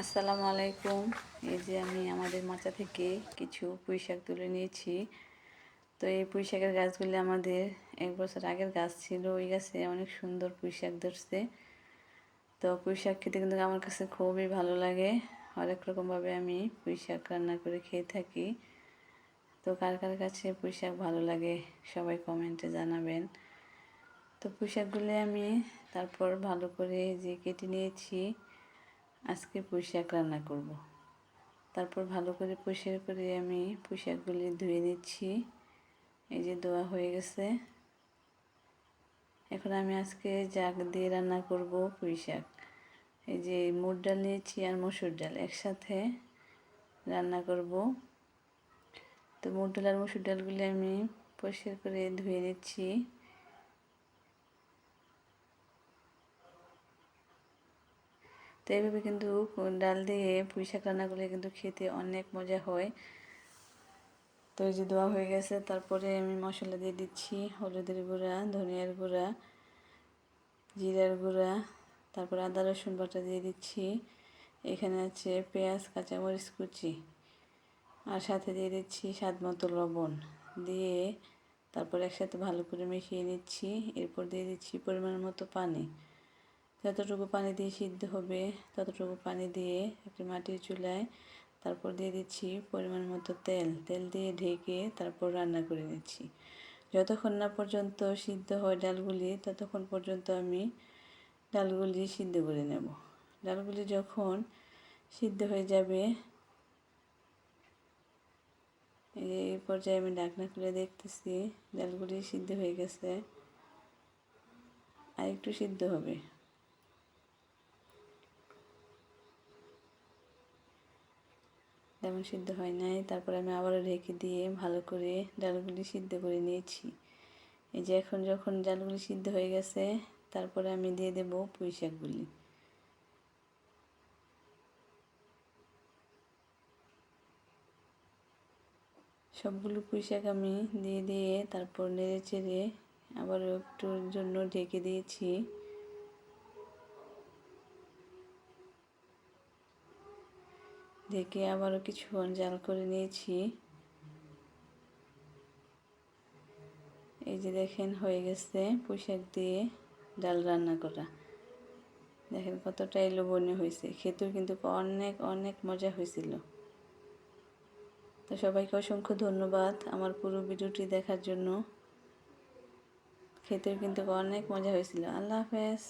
আসসালামু আলাইকুম। এই যে আমি আমাদের মাচা থেকে কিছু পুঁই শাক তুলে নিয়েছি। তো এই পুঁই শাকের গাছগুলি আমাদের এক বছর আগের গাছ ছিল, ওই গাছে অনেক সুন্দর পুঁই শাক ধরছে। তো পুঁই শাক খেতে কিন্তু আমার কাছে খুবই ভালো লাগে। অনেক রকমভাবে আমি পুঁই শাক রান্না করে খেয়ে থাকি। তো কার কার কাছে পুঁই শাক ভালো লাগে সবাই কমেন্টে জানাবেন। তো পুঁই শাকগুলি আমি তারপর ভালো করে যে কেটে নিয়েছি, আজকে পুঁই শাক রান্না করব। তারপর ভালো করে পরিষ্কার করে আমি পুঁই শাকগুলি ধুয়ে নিচ্ছি। এই যে ধোয়া হয়ে গেছে। এখন আমি আজকে জাগ দিয়ে রান্না করব পুঁই শাক। এই যে মুগ ডাল নিয়েছি আর মসুর ডাল একসাথে রান্না করব। তো মুগ ডাল আর মসুর ডালগুলি আমি পরিষ্কার করে ধুয়ে নিচ্ছি। তো এইভাবে কিন্তু ডাল দিয়ে পুঁই শাক রান্না করলে কিন্তু খেতে অনেক মজা হয়। তো এই যে দেওয়া হয়ে গেছে, তারপরে আমি মশলা দিয়ে দিচ্ছি, হলুদের গুঁড়া, ধনিয়ার গুঁড়া, জিরার গুঁড়া, তারপর আদা, রসুন বাটা দিয়ে দিচ্ছি। এখানে আছে পেঁয়াজ, কাঁচামরিচ কুচি আর সাথে দিয়ে দিচ্ছি স্বাদ মতো লবণ দিয়ে তারপর একসাথে ভালো করে মিশিয়ে নিচ্ছি। এরপর দিয়ে দিচ্ছি পরিমাণ মতো পানি। যতটুকু পানি দিয়ে সিদ্ধ হবে ততটুকু পানি দিয়ে একটি মাটির চুলায় তারপর দিয়ে দিচ্ছি পরিমাণ মতো তেল। তেল দিয়ে ঢেকে তারপর রান্না করে নিচ্ছি। যতক্ষণ না পর্যন্ত সিদ্ধ হয় ডালগুলি, ততক্ষণ পর্যন্ত আমি ডালগুলি সিদ্ধ করে নেব। ডালগুলি যখন সিদ্ধ হয়ে যাবে, এই পর্যায়ে আমি ডাকনা খুলে দেখতেছি, ডালগুলি সিদ্ধ হয়ে গেছে। আর একটু সিদ্ধ হবে। তেমন সিদ্ধ হয় নাই। তারপরে আমি আবারও ঢেকে দিয়ে ভালো করে ডালগুলি সিদ্ধ করে নিয়েছি। এই যে এখন যখন ডালগুলি সিদ্ধ হয়ে গেছে, তারপরে আমি দিয়ে দেব পুঁই শাকগুলি। সবগুলো পুঁই শাক আমি দিয়ে দিয়ে তারপর নেড়ে চেড়ে আবার একটুর জন্য ঢেকে দিয়েছি। ঢেকে আবারও কিছুক্ষণ জাল করে নিয়েছি। এই যে দেখেন, হয়ে গেছে পোশাক দিয়ে ডাল রান্না করা। দেখেন কতটাই লোভনীয় হয়েছে। খেতেও কিন্তু অনেক অনেক মজা হয়েছিল। তো সবাইকে অসংখ্য ধন্যবাদ আমার পুরো ভিডিওটি দেখার জন্য। খেতেও কিন্তু অনেক মজা হয়েছিল। আল্লাহ হাফেজ।